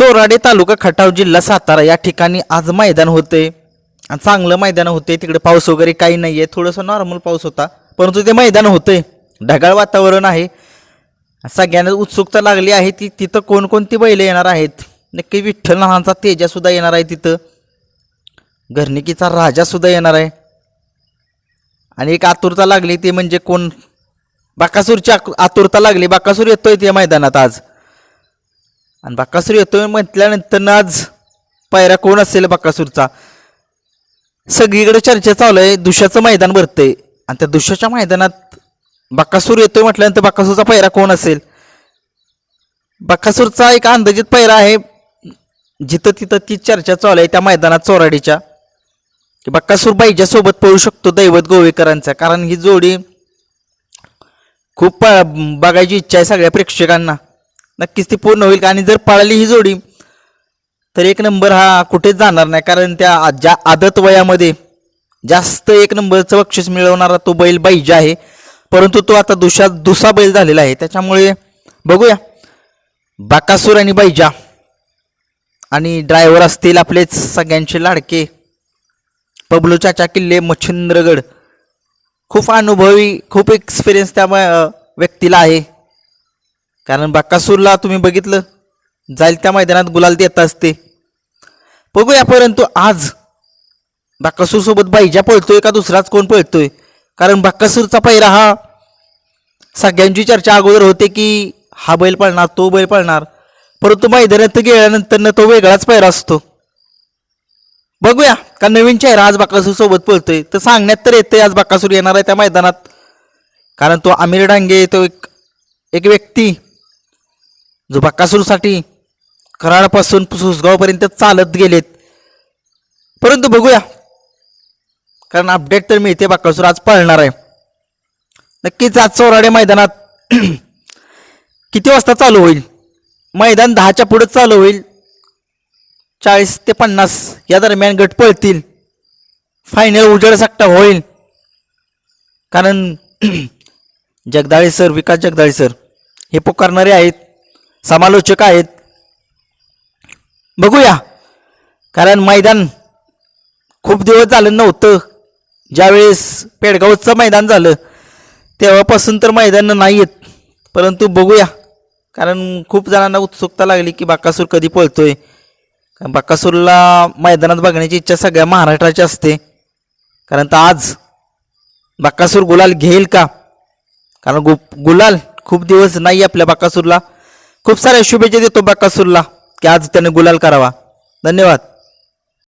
चोराडे तालुका खटाव जिल्हा सातारा या ठिकाणी आज मैदान होते. चांगलं मैदान होते. तिकडे पाऊस वगैरे काही नाही आहे थोडंसं नॉर्मल पाऊस होता. परंतु ते मैदान होते. ढगाळ वातावरण आहे. सगळ्यांना उत्सुकता लागली आहे. ती तिथं कोणकोणती बैलं येणार आहेत? नक्की विठ्ठल लहानचा तेजासुद्धा येणार आहे तिथं. घरनिकीचा राजासुद्धा येणार आहे. आणि एक आतुरता लागली ते म्हणजे कोण? बाकासूरची आक- आतुरता लागली. बाकासूर येतोय त्या मैदानात आज. आणि बाकासूर येतोय म्हटल्यानंतर आज पायरा कोण असेल बाकासूरचा? सगळीकडे चर्चा चालू आहे. दुशाचं मैदान भरतंय. आणि त्या दुशाच्या मैदानात बाकासूर येतोय म्हटल्यानंतर बाकासूरचा पैरा कोण असेल? बाकासूरचा एक अंदाजित पैरा आहे. जिथं तिथं ती चर्चा चालू आहे त्या मैदानात चोराडीच्या. की बक्कासूर बाईच्यासोबत पळू शकतो दैवत गोवेकरांचा. कारण ही जोडी खूप प- बघायची इच्छा आहे सगळ्या प्रेक्षकांना. नक्कीच ती पूर्ण होईल. आणि जर पळाली ही जोडी तर एक नंबर हा कुठेच जाणार नाही. कारण त्या ज्या आदत वयामध्ये जास्त एक नंबरचं बक्षीस मिळवणारा तो बैल बैजा आहे. परंतु तो आता दुसरा दुसरा बैल झालेला आहे. त्याच्यामुळे बघूया. बाकासूर आणि बैजा आणि ड्रायव्हर असतील आपलेच सगळ्यांचे लाडके. पबलू चाचा किल्ले मच्छिंद्रगड. खूप अनुभवी खूप एक्सपिरियन्स त्या व्यक्तीला आहे. कारण बाकासूरला तुम्ही बघितलं जाईल त्या मैदानात गुलाल देत असते. बघूया परंतु आज बाकासूर सोबत बाईजा पळतोय का दुसराच कोण पळतोय? कारण बाकासूरचा पहिरा हा सगळ्यांची चर्चा अगोदर होते की हा बैल पळणार तो बैल पळणार. परंतु मैदानात गेल्यानंतर तो वेगळाच पहिरा असतो. बघूया का नवीन चेहरा आज बाकासूर सोबत पळतोय. तर सांगण्यात तर येते आज बाकासूर येणार आहे त्या मैदानात. कारण तो आमिर डांगे तो एक एक व्यक्ती जो बाकासूरसाठी कराडपासून सुसगावपर्यंत चालत गेलेत. परंतु बघूया. कारण अपडेट तर मिळते बाकासूर आज पळणार आहे. नक्कीच आज चौराडे मैदानात किती वाजता चालू होईल? मैदान दहाच्या पुढे चालू होईल. चाळीस ते पन्नास या दरम्यान गट पळतील. फायनल उजेड सक्टा होईल. कारण जगदाळे सर विकास जगदाळे सर हे पुकारणारे आहेत. समालोचक आहेत. बघूया. कारण मैदान खूप दिवस झालं नव्हतं. ज्यावेळेस पेडगावचं मैदान झालं तेव्हापासून तर मैदान नाही येत परंतु बघूया. कारण खूप जणांना उत्सुकता लागली की बाकासूर कधी पळतोय. कारण बाकासूरला मैदानात बघण्याची इच्छा सगळ्या महाराष्ट्राची असते. कारण तर आज बाकासूर गुलाल घेईल का? कारण गु गुलाल खूप दिवस नाही आपल्या बाकासूरला. खूप साऱ्या शुभेच्छा देतो बाकासूरला की आज त्याने गुलाल करावा. धन्यवाद.